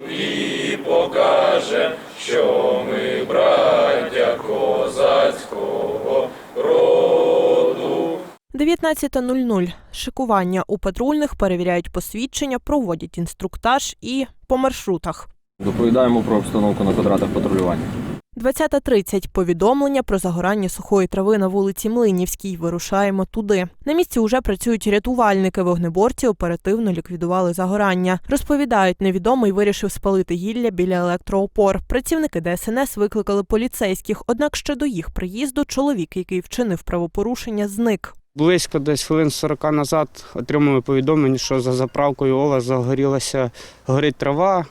І покаже, що ми браття козацького роду. 19.00. Шикування у патрульних перевіряють посвідчення, проводять інструктаж і по маршрутах. Доповідаємо про обстановку на квадратах патрулювання. 20.30. Повідомлення про загорання сухої трави на вулиці Млинівській. Вирушаємо туди. На місці уже працюють рятувальники. Вогнеборці оперативно ліквідували загорання. Розповідають, невідомий вирішив спалити гілля біля електроопор. Працівники ДСНС викликали поліцейських. Однак ще до їх приїзду чоловік, який вчинив правопорушення, зник. Близько десь хвилин 40 назад отримали повідомлення, що за заправкою ОЛА загорілася горить трава.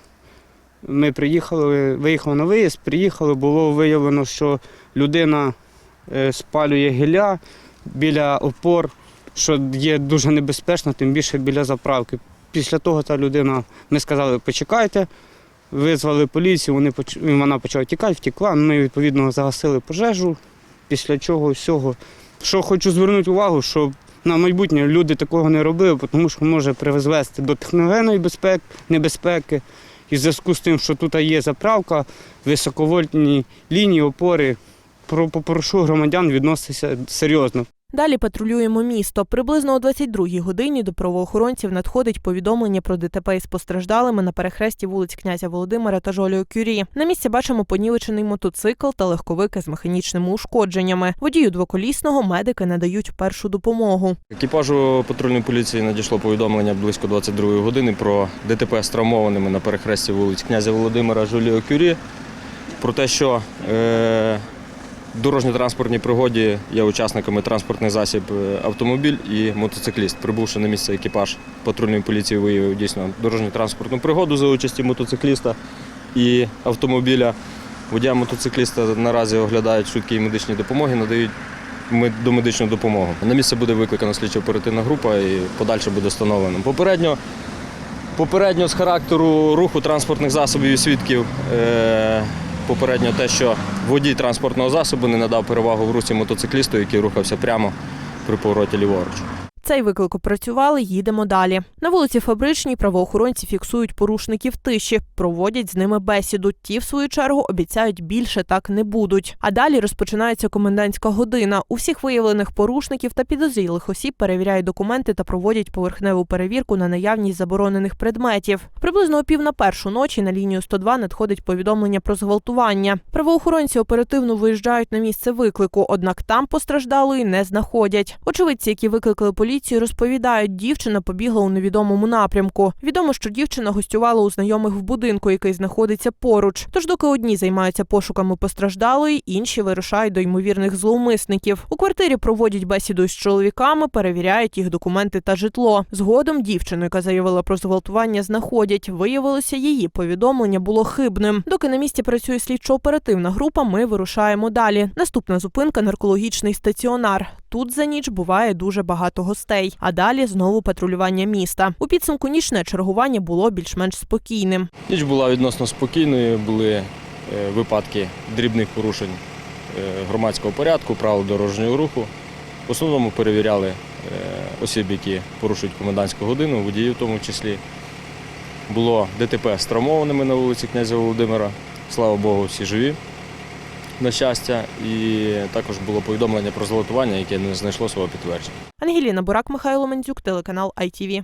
Ми приїхали, виїхали на виїзд, приїхали, було виявлено, що людина е, спалює гілля біля опор, що є дуже небезпечно, тим більше біля заправки. Після того та людина, ми сказали, почекайте, визвали поліцію, вони, вона почала тікати, втекла. Ми відповідно загасили пожежу, після чого всього що хочу звернути увагу, щоб на майбутнє люди такого не робили, тому що може призвести до техногенної безпеки, небезпеки. І в зв'язку з тим, що тут є заправка, високовольтні лінії, опори, про- попрошу громадян відноситися серйозно. Далі патрулюємо місто. Приблизно о 22-й годині до правоохоронців надходить повідомлення про ДТП із постраждалими на перехресті вулиць князя Володимира та Жоліо Кюрі. На місці бачимо понівечений мотоцикл та легковики з механічними ушкодженнями. Водію двоколісного медики надають першу допомогу. Екіпажу патрульної поліції надійшло повідомлення близько 22 години про ДТП з травмованими на перехресті вулиць князя Володимира Жуліо Кюрі. Про те, що е, дорожньо-транспортній пригоді є учасниками транспортний засіб е, автомобіль і мотоцикліст. Прибувши на місце екіпаж патрульної поліції виявив дійсно дорожньо-транспортну пригоду за участі мотоцикліста і автомобіля. Водія мотоцикліста наразі оглядають швидкі медичні допомоги, надають мед- домедичну допомогу. На місце буде викликана слідчо-оперативна група і подальше буде встановлено. Попередньо, попередньо з характеру руху транспортних засобів і свідків. Е- Попередньо те, що водій транспортного засобу не надав перевагу в русі мотоциклісту, який рухався прямо при повороті ліворуч. Цей виклик опрацювали, їдемо далі. На вулиці Фабричній правоохоронці фіксують порушників тиші, проводять з ними бесіду. Ті, в свою чергу, обіцяють більше так не будуть. А далі розпочинається комендантська година. У всіх виявлених порушників та підозрілих осіб перевіряють документи та проводять поверхневу перевірку на наявність заборонених предметів. Приблизно о пів на першу ночі на лінію 102 надходить повідомлення про зґвалтування. Правоохоронці оперативно виїжджають на місце виклику, однак там постраждалої не знаходять. Очевидці, які викликали поліцію, розповідають, дівчина побігла у невідомому напрямку. Відомо, що дівчина гостювала у знайомих в будинку, який знаходиться поруч. Тож, доки одні займаються пошуками постраждалої, інші вирушають до ймовірних зловмисників. У квартирі проводять бесіду з чоловіками, перевіряють їх документи та житло. Згодом дівчину, яка заявила про зґвалтування, знаходять. Виявилося, її повідомлення було хибним. Доки на місці працює слідчо-оперативна група, ми вирушаємо далі. Наступна зупинка наркологічний стаціонар. Тут за ніч буває дуже багато гостей, а далі знову патрулювання міста. У підсумку нічне чергування було більш-менш спокійним. Ніч була відносно спокійною, були е, випадки дрібних порушень е, громадського порядку, правил дорожнього руху. В основному перевіряли е, осіб, які порушують комендантську годину, водіїв в тому числі. Було ДТП з травмованими на вулиці князя Володимира. Слава Богу, всі живі, на щастя. І також було повідомлення про золотування, яке не знайшло свого підтвердження. Ангеліна Бурак, Михайло Мендзюк, телеканал ITV.